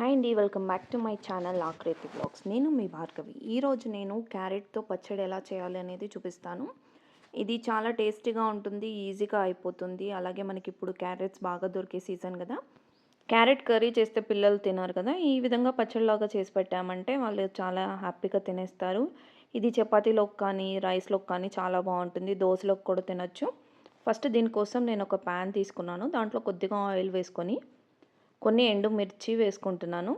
Hi అండి welcome back to my channel Aakruthi blogs. నేను మీ భార్గవి. ఈరోజు నేను క్యారెట్తో పచ్చడి ఎలా చేయాలి అనేది చూపిస్తాను. ఇది చాలా టేస్టీగా ఉంటుంది ఈజీగా అయిపోతుంది. అలాగే మనకి ఇప్పుడు క్యారెట్స్ బాగా దొరికే సీజన్ కదా. క్యారెట్ కర్రీ చేస్తే పిల్లలు తినరు కదా. ఈ విధంగా పచ్చడిలాగా చేసి పెట్టామంటే వాళ్ళు చాలా హ్యాపీగా తినేస్తారు. ఇది చపాతీలోకి కానీ రైస్లోకి కానీ చాలా బాగుంటుంది. దోశలోకి కూడా తినొచ్చు. ఫస్ట్ దీనికోసం నేను ఒక ప్యాన్ తీసుకున్నాను. దాంట్లో కొద్దిగా ఆయిల్ వేసుకొని కొన్ని ఎండుమిర్చి వేసుకుంటున్నాను.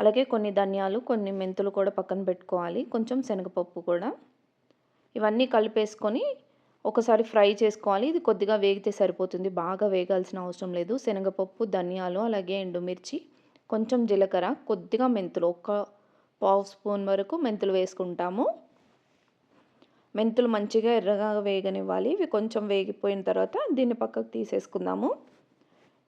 అలాగే కొన్ని ధనియాలు కొన్ని మెంతులు కూడా పక్కన పెట్టుకోవాలి. కొంచెం శనగపప్పు కూడా. ఇవన్నీ కలిపేసుకొని ఒకసారి ఫ్రై చేసుకోవాలి. ఇది కొద్దిగా వేగితే సరిపోతుంది. బాగా వేగాల్సిన అవసరం లేదు. శనగపప్పు ధనియాలు అలాగే ఎండుమిర్చి కొంచెం జీలకర్ర కొద్దిగా మెంతులు. ఒక పావు స్పూన్ వరకు మెంతులు వేసుకుంటాము. మెంతులు మంచిగా ఎర్రగా వేగనివ్వాలి. ఇవి కొంచెం వేగిపోయిన తర్వాత దీన్ని పక్కకు తీసేసుకుందాము.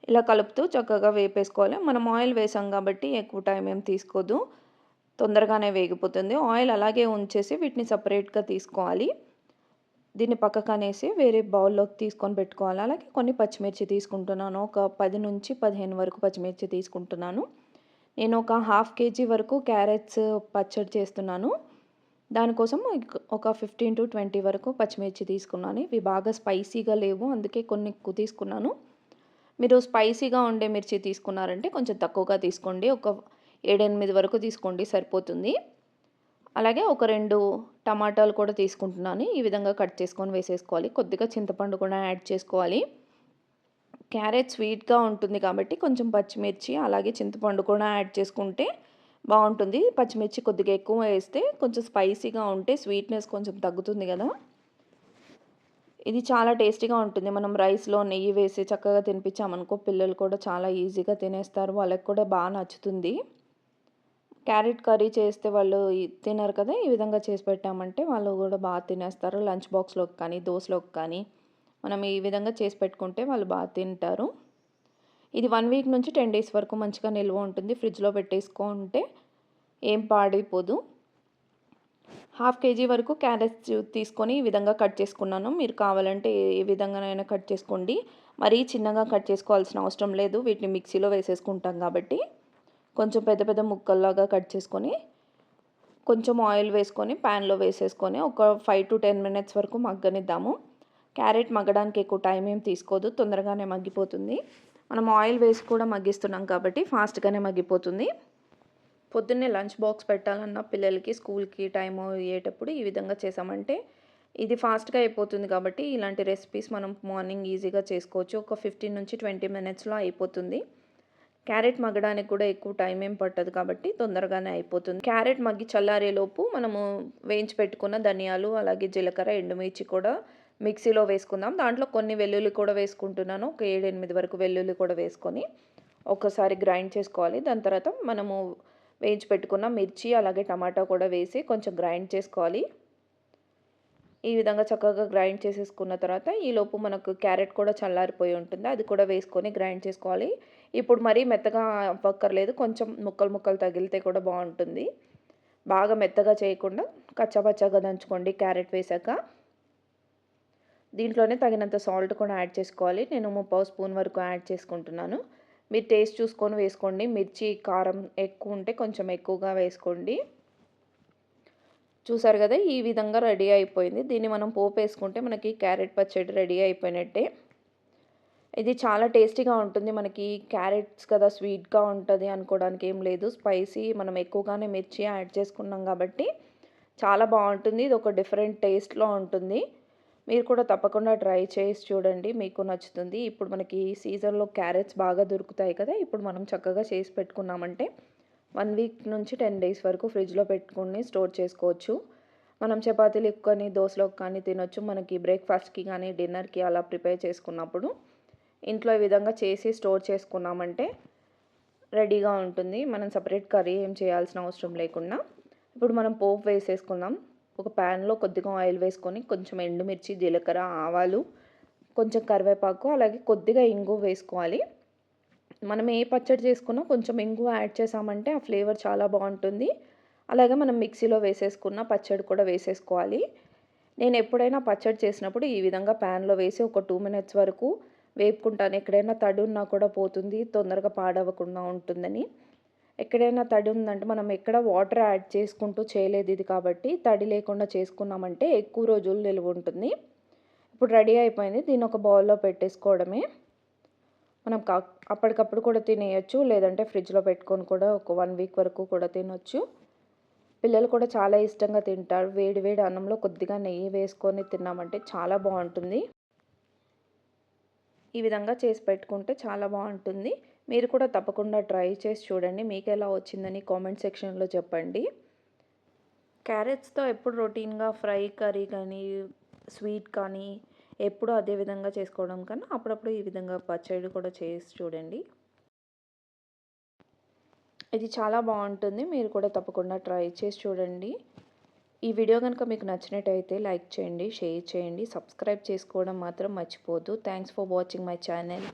ఇలా కలుపుతూ చక్కగా వేపేసుకోవాలి. మనం ఆయిల్ వేసాం కాబట్టి ఎక్కువ టైం ఏం తీసుకోదు. తొందరగానే వేగిపోతుంది. ఆయిల్ అలాగే ఉంచేసి వీటిని సపరేట్గా తీసుకోవాలి. దీన్ని పక్కకు అనేసి వేరే బౌల్లోకి తీసుకొని పెట్టుకోవాలి. అలాగే కొన్ని పచ్చిమిర్చి తీసుకుంటున్నాను. ఒక పది నుంచి పదిహేను వరకు పచ్చిమిర్చి తీసుకుంటున్నాను. నేను ఒక హాఫ్ కేజీ వరకు క్యారెట్స్ పచ్చడి చేస్తున్నాను. దానికోసం ఒక ఫిఫ్టీన్ టు ట్వంటీ వరకు పచ్చిమిర్చి తీసుకున్నాను. ఇవి బాగా స్పైసీగా లేవు. అందుకే కొన్ని ఎక్కువ తీసుకున్నాను. మీరు స్పైసీగా ఉండే మిర్చి తీసుకున్నారంటే కొంచెం తక్కువగా తీసుకోండి. ఒక ఏడెనిమిది వరకు తీసుకోండి సరిపోతుంది. అలాగే ఒక రెండు టమాటాలు కూడా తీసుకుంటున్నాను. ఈ విధంగా కట్ చేసుకొని వేసేసుకోవాలి. కొద్దిగా చింతపండు కూడా యాడ్ చేసుకోవాలి. క్యారెట్ స్వీట్గా ఉంటుంది కాబట్టి కొంచెం పచ్చిమిర్చి అలాగే చింతపండు కూడా యాడ్ చేసుకుంటే బాగుంటుంది. పచ్చిమిర్చి కొద్దిగా ఎక్కువ వేస్తే కొంచెం స్పైసీగా ఉంటే స్వీట్నెస్ కొంచెం తగ్గుతుంది కదా. ఇది చాలా టేస్టీగా ఉంటుంది. మనం రైస్లో నెయ్యి వేసి చక్కగా తినిపించామనుకో పిల్లలు కూడా చాలా ఈజీగా తినేస్తారు. వాళ్ళకి కూడా బాగా నచ్చుతుంది. క్యారెట్ కర్రీ చేస్తే వాళ్ళు తినరు కదా ఈ విధంగా చేసి పెట్టామంటే వాళ్ళు కూడా బాగా తినేస్తారు. లంచ్ బాక్స్లోకి కానీ దోశలోకి కానీ మనం ఈ విధంగా చేసి పెట్టుకుంటే వాళ్ళు బాగా తింటారు. ఇది వన్ వీక్ నుంచి టెన్ డేస్ వరకు మంచిగా నిల్వ ఉంటుంది. ఫ్రిడ్జ్లో పెట్టేసుకుంటే ఏం పాడైపోదు. హాఫ్ కేజీ వరకు క్యారెట్స్ తీసుకొని ఈ విధంగా కట్ చేసుకున్నాను. మీరు కావాలంటే ఏ విధంగానైనా కట్ చేసుకోండి. మరీ చిన్నగా కట్ చేసుకోవాల్సిన అవసరం లేదు. వీటిని మిక్సీలో వేసేసుకుంటాం కాబట్టి. కొంచెం పెద్ద పెద్ద ముక్కల్లాగా కట్ చేసుకొని కొంచెం ఆయిల్ వేసుకొని ప్యాన్లో వేసేసుకొని ఒక ఫైవ్ టు టెన్ మినిట్స్ వరకు మగ్గనిద్దాము. క్యారెట్ మగ్గడానికి ఎక్కువ టైం ఏం తీసుకోదు. తొందరగానే మగ్గిపోతుంది. మనం ఆయిల్ వేసి కూడా మగ్గిస్తున్నాం కాబట్టి ఫాస్ట్గానే మగ్గిపోతుంది. పొద్దున్నే లంచ్ బాక్స్ పెట్టాలన్న పిల్లలకి స్కూల్కి టైం అయ్యేటప్పుడు ఈ విధంగా చేసామంటే ఇది ఫాస్ట్గా అయిపోతుంది కాబట్టి ఇలాంటి రెసిపీస్ మనం మార్నింగ్ ఈజీగా చేసుకోవచ్చు. ఒక ఫిఫ్టీన్ నుంచి ట్వంటీ మినిట్స్లో అయిపోతుంది. క్యారెట్ మగ్గడానికి కూడా ఎక్కువ టైం ఏం పట్టదు కాబట్టి తొందరగానే అయిపోతుంది. క్యారెట్ మగ్గి చల్లారేలోపు మనము వేయించి పెట్టుకున్న ధనియాలు అలాగే జీలకర్ర ఎండుమిర్చి కూడా మిక్సీలో వేసుకుందాం. దాంట్లో కొన్ని వెల్లుల్లి కూడా వేసుకుంటున్నాను. ఒక ఏడెనిమిది వరకు వెల్లుల్లి కూడా వేసుకొని ఒకసారి గ్రైండ్ చేసుకోవాలి. దాని తర్వాత మనము వేయించి పెట్టుకున్న మిర్చి అలాగే టమాటా కూడా వేసి కొంచెం గ్రైండ్ చేసుకోవాలి. ఈ విధంగా చక్కగా గ్రైండ్ చేసేసుకున్న తర్వాత ఈలోపు మనకు క్యారెట్ కూడా చల్లారిపోయి ఉంటుంది. అది కూడా వేసుకొని గ్రైండ్ చేసుకోవాలి. ఇప్పుడు మరీ మెత్తగా అవ్వక్కర్లేదు. కొంచెం ముక్కలు ముక్కలు తగిలితే కూడా బాగుంటుంది. బాగా మెత్తగా చేయకుండా కచ్చపచ్చగా దంచుకోండి క్యారెట్ వేసాక. దీంట్లోనే తగినంత సాల్ట్ కూడా యాడ్ చేసుకోవాలి. నేను ముప్పావు స్పూన్ వరకు యాడ్ చేసుకుంటున్నాను. మీరు టేస్ట్ చూసుకొని వేసుకోండి. మిర్చి కారం ఎక్కువ ఉంటే కొంచెం ఎక్కువగా వేసుకోండి. చూసారు కదా ఈ విధంగా రెడీ అయిపోయింది. దీన్ని మనం పోపు వేసుకుంటే మనకి క్యారెట్ పచ్చడి రెడీ అయిపోయినట్టే. ఇది చాలా టేస్టీగా ఉంటుంది. మనకి క్యారెట్స్ కదా స్వీట్గా ఉంటుంది అనుకోవడానికి ఏం లేదు. స్పైసీ మనం ఎక్కువగానే మిర్చి యాడ్ చేసుకున్నాం కాబట్టి చాలా బాగుంటుంది. ఇది ఒక డిఫరెంట్ టేస్ట్లో ఉంటుంది. మీరు కూడా తప్పకుండా ట్రై చేసి చూడండి. మీకు నచ్చుతుంది. ఇప్పుడు మనకి సీజన్లో క్యారెట్స్ బాగా దొరుకుతాయి కదా. ఇప్పుడు మనం చక్కగా చేసి పెట్టుకున్నామంటే వన్ వీక్ నుంచి టెన్ డేస్ వరకు ఫ్రిడ్జ్లో పెట్టుకుని స్టోర్ చేసుకోవచ్చు. మనం చపాతీలు కానీ దోశలోకి కానీ తినొచ్చు. మనకి బ్రేక్ఫాస్ట్కి కానీ డిన్నర్కి అలా ప్రిపేర్ చేసుకున్నప్పుడు ఇంట్లో ఈ విధంగా చేసి స్టోర్ చేసుకున్నామంటే రెడీగా ఉంటుంది. మనం సపరేట్ కర్రీ ఏం చేయాల్సిన అవసరం లేకుండా. ఇప్పుడు మనం పోపు వేసేసుకుందాం. ఒక ప్యాన్లో కొద్దిగా ఆయిల్ వేసుకొని కొంచెం ఎండుమిర్చి జీలకర్ర ఆవాలు కొంచెం కరివేపాకు అలాగే కొద్దిగా ఇంగు వేసుకోవాలి. మనం ఏ పచ్చడి చేసుకున్నా కొంచెం ఇంగు యాడ్ చేసామంటే ఆ ఫ్లేవర్ చాలా బాగుంటుంది. అలాగే మనం మిక్సీలో వేసేసుకున్న పచ్చడి కూడా వేసేసుకోవాలి. నేను ఎప్పుడైనా పచ్చడి చేసినప్పుడు ఈ విధంగా ప్యాన్లో వేసి ఒక టూ మినిట్స్ వరకు వేపుకుంటాను. ఎక్కడైనా తడి ఉన్నా కూడా పోతుంది తొందరగా పాడవకుండా ఉంటుందని. ఎక్కడైనా తడి ఉందంటే మనం ఎక్కడ వాటర్ యాడ్ చేసుకుంటూ చేయలేదు ఇది కాబట్టి తడి లేకుండా చేసుకున్నామంటే ఎక్కువ రోజులు నిలువ ఉంటుంది. ఇప్పుడు రెడీ అయిపోయింది. దీన్ని ఒక బౌల్లో పెట్టేసుకోవడమే. మనం కా అప్పటికప్పుడు కూడా తినేయచ్చు లేదంటే ఫ్రిడ్జ్లో పెట్టుకొని కూడా ఒక వన్ వీక్ వరకు కూడా తినొచ్చు. పిల్లలు కూడా చాలా ఇష్టంగా తింటారు. వేడి వేడి అన్నంలో కొద్దిగా నెయ్యి వేసుకొని తిన్నామంటే చాలా బాగుంటుంది. ఈ విధంగా చేసి పెట్టుకుంటే చాలా బాగుంటుంది. మీరు కూడా తప్పకుండా ట్రై చేసి చూడండి. మీకు ఎలా వచ్చిందని కామెంట్ సెక్షన్లో చెప్పండి. క్యారెట్స్తో ఎప్పుడు రొటీన్గా ఫ్రై కర్రీ కానీ స్వీట్ కానీ ఎప్పుడు అదే విధంగా చేసుకోవడం కన్నా అప్పుడప్పుడు ఈ విధంగా పచ్చడి కూడా చేసి చూడండి. ఇది చాలా బాగుంటుంది. మీరు కూడా తప్పకుండా ట్రై చేసి చూడండి. ఈ వీడియో కనుక మీకు నచ్చినట్టయితే లైక్ చేయండి షేర్ చేయండి సబ్స్క్రైబ్ చేసుకోవడం మాత్రం మర్చిపోద్దు thanks for watching my channel.